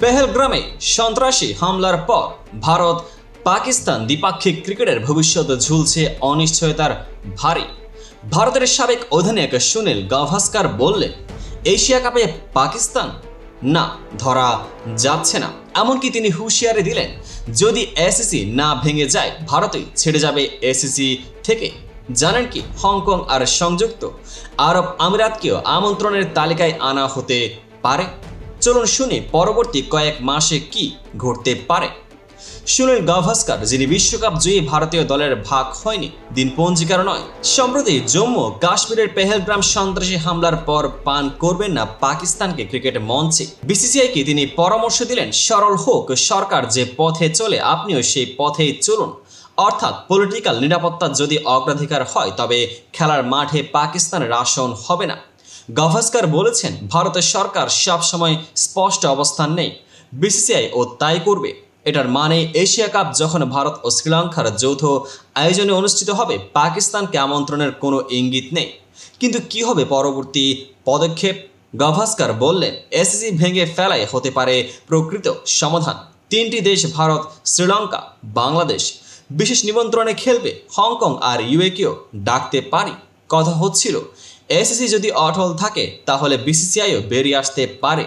পেহেলগ্রামে সন্ত্রাসী হামলার পর ভারত পাকিস্তান দ্বিপাক্ষিক ক্রিকেটের ভবিষ্যৎ ঝুলছে অনিশ্চয়তার ভারী। ভারতের সাবেক অধিনায়ক সুনীল গাভাস্কার বললেন, এশিয়া কাপে পাকিস্তান না, ধরা যাচ্ছে না। এমনকি তিনি হুঁশিয়ারি দিলেন, যদি এসিসি না ভেঙে যায়, ভারতই ছেড়ে যাবে এসিসি থেকে। জানেন কি, হংকং আর সংযুক্ত আরব আমিরাতকেও আমন্ত্রণের তালিকায় আনা হতে পারে। চলুন শুনি পরবর্তী কয়েক মাসে কি ঘটতে পারে। সুনীল গাভাস্কার, যিনি বিশ্বকাপ জয়ী ভারতীয় দলের ভাগ হয়নি দিনপঞ্জিকার নয়। সম্প্রতি জম্মু কাশ্মীরের পেহেলগ্রাম সন্ত্রাসী হামলার পর পান করবেন না পাকিস্তানকে ক্রিকেট মঞ্চে। বিসিসিআইকে তিনি পরামর্শ দিলেন, সরল হোক, সরকার যে পথে চলে, আপনিও সেই পথেই চলুন। অর্থাৎ পলিটিক্যাল নিরাপত্তা যদি অগ্রাধিকার হয়, তবে খেলার মাঠে পাকিস্তানের আসন হবে না। গাভাস্কার বলেছেন, ভারতের সরকার সবসময় স্পষ্ট অবস্থান নেই। বিসিসিআই ও তাই করবে। এটার মানে এশিয়া কাপ যখন ভারত ও শ্রীলঙ্কার যৌথ আয়োজনে অনুষ্ঠিত হবে, পাকিস্তানকে আমন্ত্রণের কোনো ইঙ্গিত নেই। কিন্তু কি হবে পরবর্তী পদক্ষেপ? গাভাস্কার বললেন এসিসি ভেঙে ফেলাই হতে পারে প্রকৃত সমাধান। তিনটি দেশ, ভারত, শ্রীলঙ্কা, বাংলাদেশ। বিশেষ নিমন্ত্রণে খেলবে হংকং আর ইউএকেও, ডাকতে পারি। কথা হচ্ছিল এসিসি যদি অটল থাকে, তাহলে বিসিসিআইও বেরিয়ে আসতে পারে।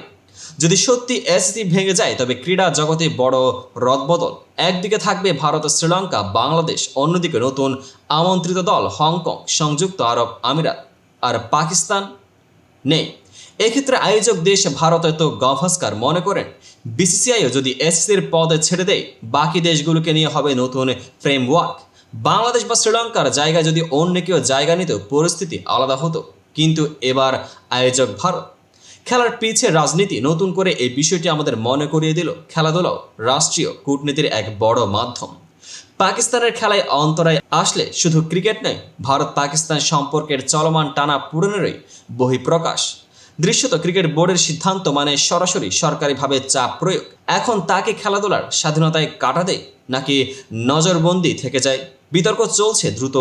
যদি সত্যি এসিসি ভেঙে যায়, তবে ক্রীড়া জগতে বড় রদবদল। একদিকে থাকবে ভারত শ্রীলঙ্কা, বাংলাদেশ, অন্যদিকে নতুন আমন্ত্রিত দল হংকং, সংযুক্ত আরব আমিরাত। আর পাকিস্তান নেই। এক্ষেত্রে আয়োজক দেশ ভারত তো গাভাস্কার মনে করেন? বিসিসিআইও যদি এসিসির পদে ছেড়ে দেয়, বাকি দেশগুলোকে নিয়ে হবে নতুন ফ্রেমওয়ার্ক বাংলাদেশ বা শ্রীলঙ্কার জায়গায় যদি অন্য কেউ জায়গা নিত, পরিস্থিতি আলাদা হতো। কিন্তু এবার আয়োজক ভারত খেলার পিছে রাজনীতি নতুন করে এই বিষয়টি আমাদের মনে করিয়ে দিল খেলাধুলাও রাষ্ট্রীয় কূটনীতির এক বড় মাধ্যম। পাকিস্তানের খেলায় অন্তরায় আসলে শুধু ক্রিকেট নয় ভারত পাকিস্তান সম্পর্কের চলমান টানা পূরণেরই বহিঃপ্রকাশ। দৃশ্যত ক্রিকেট বোর্ডের সিদ্ধান্ত মানে সরাসরি সরকারিভাবে চাপ প্রয়োগ। এখন তাকে খেলাধুলার স্বাধীনতায় কাটা দেয় নাকি নজরবন্দি থেকে যায়? বিতর্ক চলছে দ্রুত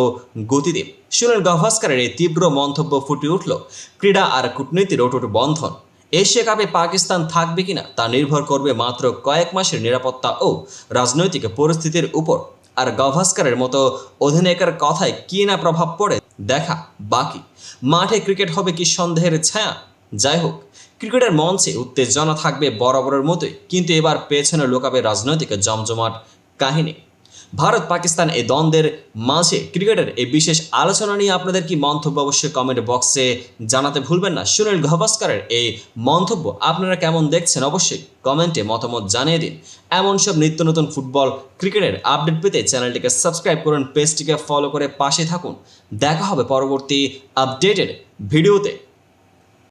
গতিতে। সুনীল গাভাস্কারের এই তীব্র মন্তব্য ফুটে উঠল ক্রীড়া আর কূটনীতির অটুট বন্ধন। এশিয়া কাপে পাকিস্তান থাকবে কিনা তা নির্ভর করবে মাত্র কয়েক মাসের নিরাপত্তা ও রাজনৈতিক পরিস্থিতির উপর। আর গাভাস্কারের মতো অধিনায়কের কথায় কি না প্রভাব পড়ে দেখা বাকি। মাঠে ক্রিকেট হবে কি সন্দেহের ছায়া? যাই হোক, ক্রিকেটের মঞ্চে উত্তেজনা থাকবে বরাবরের মতোই, কিন্তু এবার পেছনে লোকাবে রাজনৈতিক জমজমাট কাহিনী। ভারত পাকিস্তান এই দ্বন্দ্বের মাঝে ক্রিকেটের এই বিশেষ আলোচনা নিয়ে আপনাদের কি মন্তব্য অবশ্যই কমেন্ট বক্সে জানাতে ভুলবেন না। সুনীল গাভাস্কারের এই মন্তব্য আপনারা কেমন দেখছেন অবশ্যই কমেন্টে মতামত জানিয়ে দিন। এমন সব নিত্য নতুন ফুটবল ক্রিকেটের আপডেট পেতে চ্যানেলটিকে সাবস্ক্রাইব করুন পেজটিকে ফলো করে পাশে থাকুন। দেখা হবে পরবর্তী আপডেটেড ভিডিওতে।